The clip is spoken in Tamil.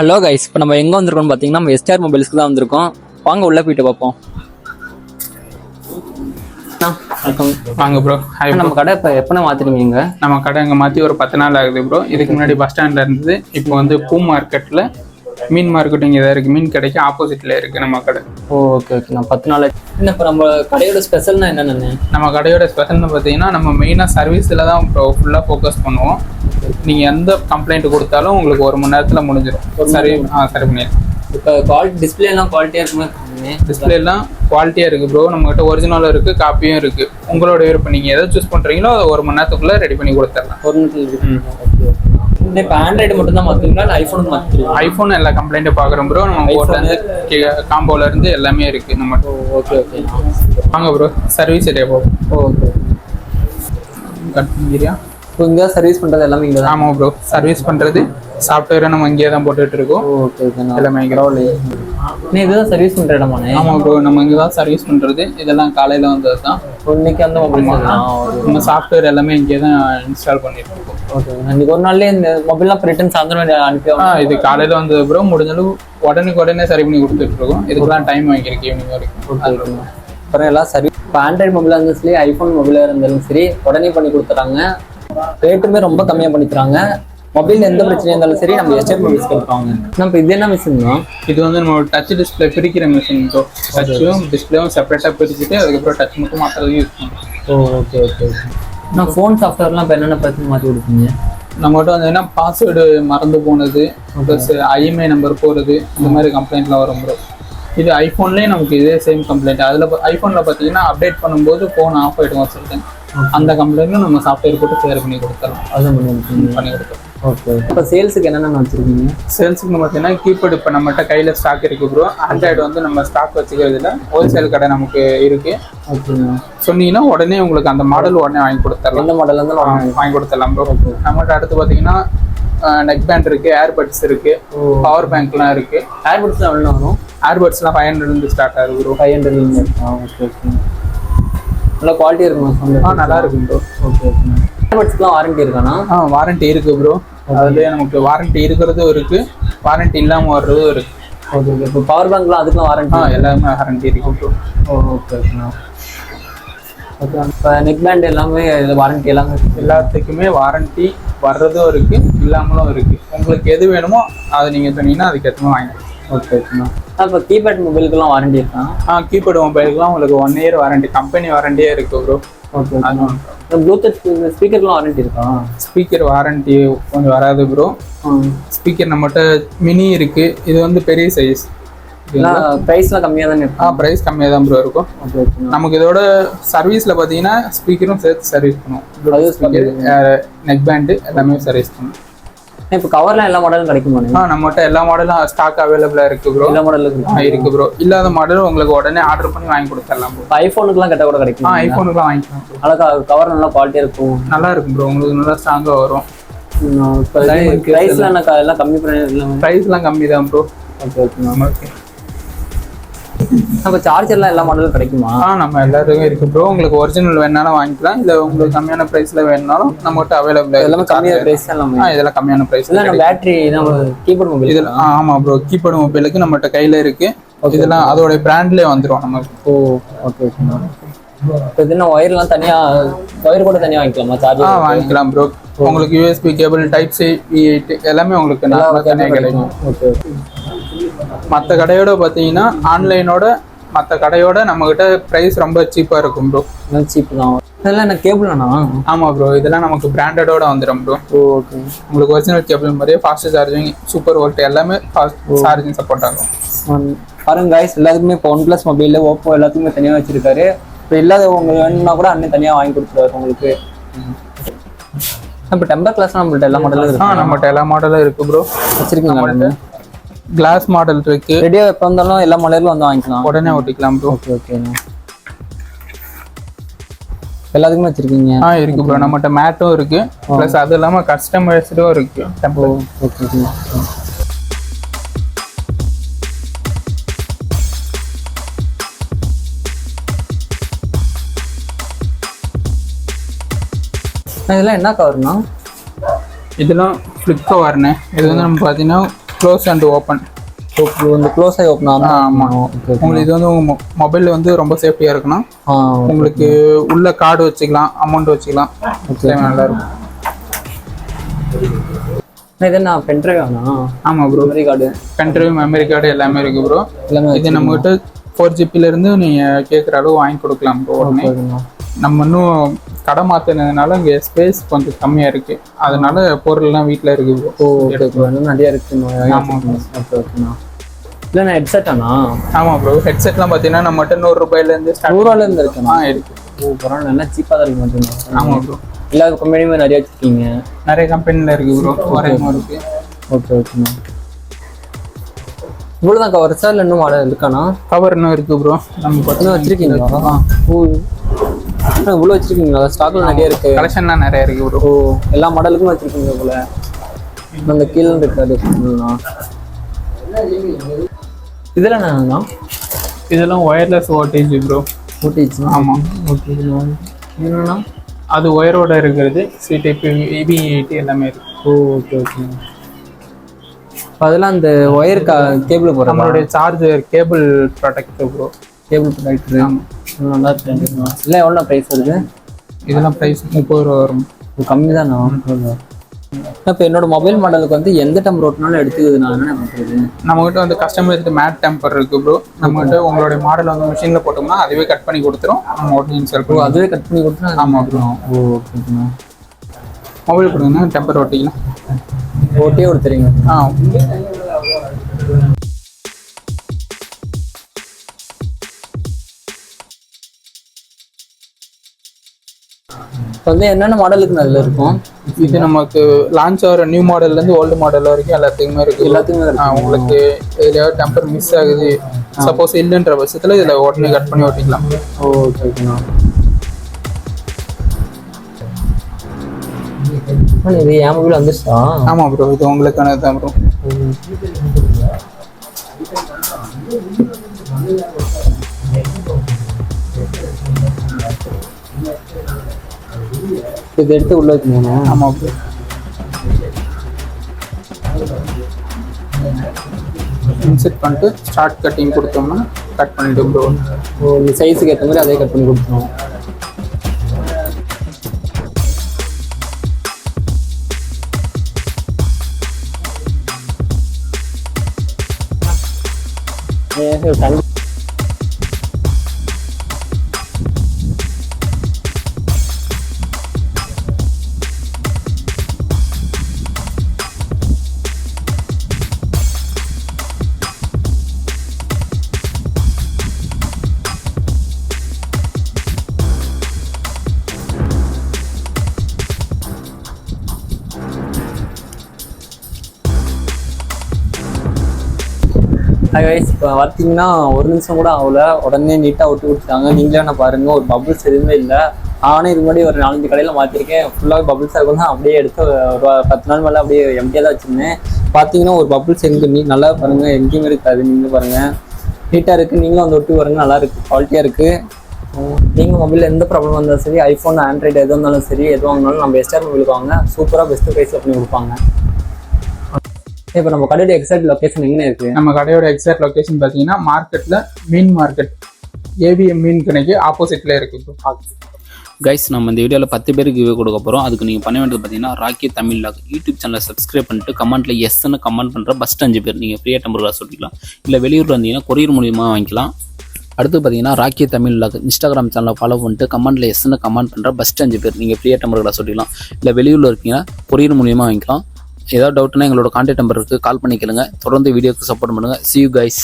ஹலோ கைஸ் இப்போ நம்ம எங்கே வந்திருக்கோம்னு பார்த்தீங்கன்னா நம்ம எஸ்டிஆர் மொபைல்ஸ்க்கு தான் வந்திருக்கோம். வாங்க உள்ளே போயிட்டு பார்ப்போம் வாங்க ப்ரோ ஹாய் நம்ம கடை இப்போ எப்போ மாற்றிருக்கீங்க நம்ம கடை இங்கே மாற்றி ஒரு பத்து நாள் ஆகுது ப்ரோ இதுக்கு முன்னாடி பஸ் ஸ்டாண்டில் இருந்தது. இப்போ வந்து பூ மார்க்கெட்டில் மீன் மார்க்கெட்டிங் இதாக இருக்குது மீன் கடைக்கு ஆப்போசிட்டில் இருக்குது நம்ம கடை. ஓ ஓகே ஓகே நான் பத்து நாள் என்ன இப்போ நம்ம கடையோட ஸ்பெஷல்னா என்னென்னு நம்ம கடையோட ஸ்பெஷல்னு பார்த்தீங்கன்னா நம்ம மெயினாக சர்வீஸில் தான் ப்ரோ ஃபுல்லாக ஃபோக்கஸ் பண்ணுவோம். நீங்கள் எந்த கம்ப்ளைண்ட் கொடுத்தாலும் உங்களுக்கு ஒரு மணி நேரத்தில் முடிஞ்சிடும் சரி ஆ சரி பண்ணிடலாம் இப்போ குவாலிட்டி டிஸ்பிளேலாம் குவாலிட்டியாக இருக்குமே? டிஸ்பிளே எல்லாம் குவாலிட்டியாக இருக்குது ப்ரோ நம்மகிட்ட ஒரிஜினலும் இருக்குது காப்பியும் இருக்குது உங்களோட விருப்பம். நீங்கள் எதை சூஸ் பண்ணுறீங்களோ அதை ஒரு மணி நேரத்துக்குள்ளே ரெடி பண்ணி கொடுத்துடலாம். ஒரு ஓகே இப்போ ஆண்ட்ராய்டு மட்டும் தான் மாற்றுவீங்களா இல்லை ஐஃபோனுக்கு ஐஃபோன் எல்லா கம்ப்ளைண்ட்டும் பார்க்குறோம் ப்ரோ நம்ம போர்ட்லேருந்து காம்போல இருந்து எல்லாமே இருக்குது நம்ம. ஓகே ஓகே வாங்க ப்ரோ சர்வீஸ் ஏரியா போ. ஓகே கட் ஏரியா இப்போ இங்கே சர்வீஸ் பண்ணுறது எல்லாமே இங்கே தான் ஆமாம் ப்ரோ சர்வீஸ் பண்ணுறது சாஃப்ட்வேரை நம்ம இங்கேயே தான் போட்டுட்டு இருக்கோம் ஓகே ஓகே எல்லாமே இங்கே. நீ இதுதான் சர்வீஸ் பண்ணுற இடமாண்ணே ஆமாம் ப்ரோ நம்ம இங்கே தான் சர்வீஸ் பண்ணுறது இதெல்லாம் காலையில் வந்தது தான் இன்னைக்கு அந்த மொபைல் நம்ம சாஃப்ட்வேர் எல்லாமே இங்கே தான் இன்ஸ்டால் பண்ணிட்டு இருக்கோம் ஓகே இன்னைக்கு ஒரு நாள்லயே இந்த மொபைல்லாம் ரிட்டர்ன் சாயந்தரம் அனுப்பி இது காலையில் வந்தது ப்ரோ முடிஞ்சளவு உடனுக்கு உடனே சரி பண்ணி கொடுத்துட்டு இருக்கோம். இதுக்கு தான் டைம் வாங்கியிருக்கு ஈவினிங் வரைக்கும். அப்புறம் எல்லாம் சரி. இப்போ ஆண்ட்ராய்டு மொபைலாக இருந்தாலும் சரி ஐஃபோன் மொபைலாக இருந்தாலும் சரி உடனே பண்ணி கொடுத்துறாங்க. ரேட்டுமே ரொம்ப கம்மியாக பண்ணி தராங்க மொபைல் எந்த பிரச்சனையாக இருந்தாலும் சரி நம்ம எஸ்டேட் மொபைல்ஸ் கொடுப்பாங்க நம்ம இது என்ன மிஷின் தான் இது வந்து நம்ம டச் டிஸ்பிளே பிரிக்கிற மிஷின் ப்ரோ டச்சும் டிஸ்பிளேவும் செப்பரேட்டாக பிரிச்சுட்டு அதுக்கப்புறம் டச் மட்டும் மாற்றுறது யூஸ் பண்ணுறோம் ஓ ஓகே ஓகே ஓகே நான் ஃபோன் சாஃப்ட்வேர்லாம் இப்போ என்னென்ன பிரச்சனை மாற்றி கொடுப்பீங்க? நம்மகிட்ட வந்து என்ன பாஸ்வேர்டு மறந்து போனது ப்ளஸ் ஐஎம்ஐ நம்பர் போகிறது இந்த மாதிரி கம்ப்ளைண்ட்லாம் வரும் ப்ரோ இது ஐஃபோன்லேயே நமக்கு இதே சேம் கம்ப்ளைண்ட் அதில் ஐஃபோனில் பார்த்தீங்கன்னா அப்டேட் பண்ணும்போது ஃபோன் ஆஃப் ஆகிடும் சொல்லிட்டு அந்த கம்ப்ளைண்ட்டும் நம்ம சாஃப்ட்வேர் போட்டு கிளியர் பண்ணி கொடுத்துடலாம். அதுவும் பண்ணி கொடுத்துடலாம். ஓகே இப்போ சேல்ஸுக்கு என்னென்ன வச்சுருக்கீங்க? சேல்ஸுக்கு பார்த்தீங்கன்னா கீபேட் இப்போ நம்மகிட்ட கையில் ஸ்டாக் இருக்கு ப்ரோ ஆண்ட்ராய்டு வந்து நம்ம ஸ்டாக் வச்சுக்கிறது இல்லை. ஹோல்சேல் கடை நமக்கு இருக்கு. ஓகேங்க சொன்னீங்கன்னா உடனே உங்களுக்கு அந்த மாடல் உடனே வாங்கி கொடுத்துடலாம். எந்த மாடல் இருந்தாலும் வாங்கி கொடுத்துடலாம் ப்ரோ நம்மகிட்ட அடுத்து பார்த்தீங்கன்னா நெக் பேண்ட் இருக்கு ஏர்பட்ஸ் இருக்கு பவர் பேங்க்லாம் இருக்கு. ஏர்பட்ஸ்லாம் எவ்வளோ வரும்? ஏர்பட்ஸ்லாம் ஃபைவ் ஹண்ட்ரட்லேருந்து ஸ்டார்ட் ஆகுது bro five hundred okay okay நல்லா குவாலிட்டி இருக்குமா ஆ நல்லா இருக்கும் ப்ரோ ஓகே ஓகே ஏர்பட்ஸ்க்குலாம் வாரண்டி இருக்காண்ணா? ஆ வாரண்டி இருக்கு ப்ரோ அதுலேயே நமக்கு வாரண்டி இருக்கிறதும் இருக்கு. வாரண்டி இல்லாமல் வர்றதும் இருக்கு. ஓகே ஓகே இப்போ பவர் பேங்க்லாம் அதுக்கெலாம் வாரண்டி எல்லாமே வாரண்டி இருக்கு. ஓகே ஓகேண்ணா ஓகே இப்போ நெக் பேண்ட் எல்லாமே வாரண்டி எல்லாமே எல்லாத்துக்குமே வாரண்டி வர்றதும் இருக்கு இல்லாமலும் இருக்கு. உங்களுக்கு எது வேணுமோ அதை நீங்கள் சொன்னீங்கன்னா அதுக்கேற்ற மாதிரி வாங்கிக்கலாம். ஓகே ஓகேண்ணா இப்போ கீபேட் மொபைலுக்குலாம் வாரண்டி இருக்கா? ஆ கீபேட் மொபைலுக்குலாம் உங்களுக்கு ஒன் இயர் வாரண்டி கம்பெனி வாரண்டியே இருக்கு ப்ரோ ஓகே ப்ளூடூத் ஸ்பீக்கர்லாம் வாரண்டி இருக்கா? ஸ்பீக்கர் வாரண்டி கொஞ்சம் வராது ப்ரோ ஸ்பீக்கர் நம்மகிட்ட மினி இருக்கு. இது வந்து பெரிய சைஸ் ப்ரைஸ்லாம் கம்மியாக தானே ஆ ப்ரைஸ் கம்மியாக தான் ப்ரோ இருக்கும் நமக்கு இதோட சர்வீஸில் பார்த்தீங்கன்னா ஸ்பீக்கரும் சேர்த்து சர்வீஸ் பண்ணுவோம். நெக் பேண்டு எல்லாமே சர்வீஸ் பண்ணுவோம். இப்போ கவர்லாம் எல்லா மாடலும் கிடைக்குமாண்ணே ஆ நம்மகிட்ட எல்லா மாடலும் ஸ்டாக் அவைலபிளாக இருக்கு ப்ரோ எல்லா மாடலும் இருக்கு. இருக்கு ப்ரோ இல்லாத மாடல் உங்களுக்கு உடனே ஆர்டர் பண்ணி வாங்கி கொடுத்துடலாம் ப்ரோ ஐஃபோனுக்குலாம் கட்ட கூட கிடைக்கும் ஐஃபோனுக்குலாம் வாங்கிக்கலாம் நல்லா கவர் நல்லா குவாலிட்டியாக இருக்கும். நல்லா இருக்கும் ப்ரோ உங்களுக்கு நல்லா ஸ்ட்ராங்காக வரும். ப்ரைஸ்லாம் எல்லாம் கம்மி பண்ணி ப்ரைஸ்லாம் கம்மி தான் ப்ரோ ஓகே ஓகேண்ணா அப்போ சார்ஜர்லாம் எல்லா மாடலும் கிடைக்குமா? ஆ நம்ம எல்லாருக்கும் இருக்கு ப்ரோ உங்களுக்கு ஒரிஜினல் வேணாலும் வாங்கிக்கலாம். இல்லை உங்களுக்கு கம்மியான ப்ரைஸில் வேணுனாலும் நம்மகிட்ட அவைலபிள் எல்லாமே கம்மியாக ப்ரைஸ் ஆ இதெல்லாம் கம்மியான ப்ரைஸ் இல்லை நம்ம பேட்டரி நம்ம கீபோர்ட் மொபைல் இதில் ஆமாம் ப்ரோ கீபேட் மொபைலுக்கு நம்மகிட்ட கையில் இருக்கு. இதெல்லாம் அதோட பிராண்ட்லேயே வந்துடும் நமக்கு. ஓ ஓகே இப்போ என்ன ஒயர்லாம் தனியாக ஒயர் கூட தனியாக வாங்கிக்கலாமா? சார்ஜர் வாங்கிக்கலாம் ப்ரோ உங்களுக்கு USB cable type C V eight எல்லாமே உங்களுக்கு நல்லா தனியாக கிடைக்கும். ஓகே மற்ற கடையோட பார்த்தீங்கன்னா ஆன்லைனோட மற்ற கடையோட நம்மகிட்ட ப்ரைஸ் ரொம்ப சீப்பாக இருக்கும் ப்ரோ சீப் தான். இதெல்லாம் என்ன கேபிளாண்ணா ஆமாம் ப்ரோ இதெல்லாம் நமக்கு பிராண்டடோட வந்துடும் ப்ரோ ஓகே உங்களுக்கு ஒரிஜினல் கேபிள் மாதிரியே ஃபாஸ்ட் சார்ஜிங் சூப்பர் வோல்ட் எல்லாமே ஃபாஸ்ட் சார்ஜிங் சப்போர்ட் ஆகும். பாருங்க guys. எல்லாத்துக்குமே இப்போ ஒன் ப்ளஸ் மொபைல் ஓப்போ எல்லாத்துக்குமே தனியாக வச்சிருக்காரு. இப்போ இல்லாதவங்க வேணும்னா கூட அண்ணன் தனியாக வாங்கி கொடுத்துருவாரு உங்களுக்கு. இப்போ டெம்பர் கிளாஸ் நம்மள்ட்ட எல்லா மாடலும் ஆ இருக்கு. நம்மகிட்ட எல்லா மாடலும் இருக்கு ப்ரோ வச்சிருக்கீங்களா கிளாஸ் மாடல் இருக்கு. ரெடியா எப்போ வந்தாலும் எல்லா மாடலும் வந்து வாங்கிக்கலாம். உடனே ஓட்டிக்கலாம் ப்ரோ ஓகே ஓகேண்ணா எல்லாத்துக்குமே வச்சிருக்கீங்க. ஆ இருக்கு ப்ரோ நம்மகிட்ட மேட்டும் இருக்கு. ப்ளஸ் அது இல்லாமல் கஸ்டமைஸ்டும் இருக்கு. டெம்பர் ஓகே ஓகே இதெல்லாம் என்ன கவர்னா இதெல்லாம் ஃப்ளிப் கவர்னு இது வந்து நம்ம பார்த்தீங்கன்னா க்ளோஸ் அண்ட் ஓப்பன் இந்த க்ளோஸ் ஆகி ஓப்பன் ஆகும் ஆமாம் உங்களுக்கு இது வந்து உங்கள் மொபைலில் வந்து ரொம்ப சேஃப்டியாக இருக்கணும். ஆ உங்களுக்கு உள்ள கார்டு வச்சுக்கலாம் அமௌண்ட் வச்சுக்கலாம். நல்லா இருக்கும். இது என்ன பென்ட்ரைவ் ஆனா ஆமாம் bro memory card pendrive memory card எல்லாமே இருக்கு ப்ரோ எல்லாமே இது நம்மகிட்ட ஃபோர் ஜிபிலேருந்து நீங்கள் கேட்குற அளவு வாங்கி கொடுக்கலாம் ப்ரோ நம்ம இன்னும் கடை மாற்றினதுனால இங்கே ஸ்பேஸ் கொஞ்சம் கம்மியாக இருக்குது அதனால பொருள்லாம் வீட்டில் இருக்கு. ப்ரோ ஓ நிறைய இருக்குண்ணா ஓகே ஓகேண்ணா இல்லைண்ணா ஹெட்செட் அண்ணா ஆமாம் ப்ரோ ஹெட்செட்லாம் பார்த்தீங்கன்னா நம்மகிட்ட நூறு ரூபாயிலேருந்து ஸ்டார்ட் நூறுவால இருந்து இருக்குண்ணா இருக்கு. ஓ பரவாயில்ல. நல்லா சீப்பாக தான் இருக்கு மட்டும் ஆமாம் ப்ரோ எல்லா கம்பெனியுமே நிறைய வச்சிருக்கீங்க. நிறைய கம்பெனியில் இருக்கு ப்ரோ ஒரேமா இருக்கு. ஓகே ஓகேண்ணா இவ்வளோதான் கவர் சார் இல்லை இன்னும் மாடல் இருக்காண்ணா கவர் இன்னும் இருக்கு ப்ரோ நம்ம இன்னும் பார்த்தீங்கன்னா வச்சிருக்கீங்களா ஓ. இவ்வளோ வச்சிருக்கீங்களா? ஸ்டாக்ல நிறைய இருக்கு. கலெக்ஷன்லாம் நிறைய இருக்கு ப்ரோ ஓ எல்லா மாடலுக்கும் வச்சிருக்கீங்க போல. அந்த கீழே இருக்காது இருக்குங்களா இதில் என்னண்ணா இதெல்லாம் ஒயர்லெஸ் ஓட்டேஜ் ப்ரோ ஓடிச்சு ஆமாம் ஓகே என்னண்ணா அது ஒயரோட இருக்கிறது சி டைப் இபி எயிட்டி எல்லாமே இருக்கு. ஓ ஓகே ஓகே அதெல்லாம் அந்த ஒயர் கா கேபிள் போடுற நம்மளுடைய charger cable product bro cable protector நல்லா இருக்கு. இல்லை எவ்வளோ ப்ரைஸ் வருது? இதெல்லாம் ப்ரைஸ் முப்பது ரூபா வரும். கம்மி தானா? இப்போ என்னோட மொபைல் மாடலுக்கு வந்து எந்த டம் ரோட்னாலும் எடுத்துக்குது நான். என்ன பண்ணுறது நம்மகிட்ட வந்து கஸ்டமைஸ்டு மேட் டெம்பர் இருக்கு ப்ரோ நம்மகிட்ட உங்களுடைய மாடல் வந்து மிஷினில் போட்டோம்னா அதுவே கட் பண்ணி கொடுத்துரும். நம்ம உடனே இன்ஸ்டால் ஓ பண்ணுவோம் அதுவே கட் பண்ணி கொடுத்தா ஆமாம் ப்ரோ ஓ ஓகேண்ணா மொபைல் கொடுங்கன்னா டெம்பர் ஓட்டிக்கலாம் ஓட்டே கொடுத்துறீங்க. ஆ. வந்து என்னென்ன மாடலுக்கு அதில் இருக்கும்? இது நமக்கு லான்ச் ஆகிற நியூ மாடல்லேருந்து ஓல்டு மாடல் வரைக்கும் எல்லாத்துக்குமே இருக்கு. எல்லாத்துக்குமே உங்களுக்கு எதுலையாவது டெம்பர் மிஸ் ஆகுது. சப்போஸ் இல்லைன்ற பட்சத்தில் இதில் உடனே கட் பண்ணி ஓட்டிக்கலாம். ஓகே ஓகேண்ணா இது வந்துச்சா? ஆமாம் ப்ரோ இது உங்களுக்கானது தான் ப்ரோ இது எடுத்து உள்ள வச்சுக்கோங்க. ஆமாம் இன்செட் பண்ணிட்டு ஸ்டார்ட் கட்டிங் கொடுத்தோம்னா கட் பண்ணிட்டு ப்ரோ ஓ இந்த சைஸுக்கு ஏற்ற மாதிரி அதே கட் பண்ணி கொடுத்துருவோம். கைஸ் இப்போ பார்த்தீங்கன்னா ஒரு நிமிஷம் கூட ஆகல. உடனே நீட்டாக விட்டு கொடுத்தாங்க நீங்களே நான் பாருங்கள் ஒரு பபுள்ஸ் எதுவுமே இல்லை. நானே இது முன்னாடி ஒரு நாலஞ்சு கடையில் மாற்றிருக்கேன் ஃபுல்லாக பபுள்ஸ் ஆகும் தான் அப்படியே எடுத்து ஒரு பத்து நாள் மேலே அப்படியே எம்டியாக தான் வச்சுருந்தேன். பார்த்தீங்கன்னா ஒரு பபுள்ஸ் எங்கே நீ நல்லா பாருங்கள் எங்கேயுமே இருக்காது. நீங்களும் பாருங்கள் நீட்டாக இருக்குது நீங்களும் வந்து விட்டு பாருங்க. நல்லா இருக்குது குவாலிட்டியாக இருக்குது நீங்கள் மொபைலில் எந்த ப்ராப்ளம் வந்தாலும் சரி ஐஃபோன் ஆண்ட்ராய்டு எது வந்தாலும் சரி எது வாங்கினாலும் நம்ம எஸ்டார் மொபைலுக்கு வாங்க. சூப்பராக பெஸ்ட்டு ப்ரைஸில் பண்ணி கொடுப்பாங்க. இப்போ நம்ம கடையோட எக்ஸாக்ட் லொக்கேஷன் எங்கே இருக்குது நம்ம கடையோட எக்ஸாக்ட் லொகேஷன் பார்த்தீங்கன்னா மார்க்கெட்டில் மீன் மார்க்கெட் ஏவிஎம் மீன் கடைக்கு ஆப்போசிட்ல இருக்கு ப்ரோ கைஸ் நம்ம இந்த வீடியோவில் பத்து பேருக்கு கிவே கொடுக்க போகிறோம் அதுக்கு நீங்கள் பண்ண வேண்டியது பார்த்தீங்கன்னா ராக்கி தமிழ் லாக் யூடியூப் சேனலை சப்ஸ்கிரைப் பண்ணிட்டு கமெண்ட்டில் எஸ்ன்னு கமெண்ட் பண்ணுற ஃபஸ்ட் அஞ்சு பேர். நீங்கள் ஃப்ரீயாக டெம்பர் கிளாஸ் சொல்லிக்கலாம். இல்லை வெளியூரில் இருந்தீங்கன்னா கொரியர் மூலியமாக வாங்கிக்கலாம். அடுத்து பார்த்தீங்கன்னா ராக்கி தமிழ் லாக் இன்ஸ்டாகிராம் சேனலை ஃபாலோ பண்ணிட்டு கமெண்ட்டில் எஸ்ன்னு கமெண்ட் பண்ணுற ஃபஸ்ட் அஞ்சு பேர். நீங்கள் ஃப்ரீயாக டெம்பர் கிளாஸ் சொல்லிக்கலாம். இல்லை வெளியூரில் இருக்கீங்கன்னா கொரியர் மூலியமாக வாங்கிக்கலாம். ஏதாவது டவுட்னா எங்களோட கான்டாக்ட் நம்பருக்கு கால் பண்ணிக்கலுங்க தொடர்ந்து வீடியோக்கு சப்போர்ட் பண்ணுங்கள் சி யூ கைஸ்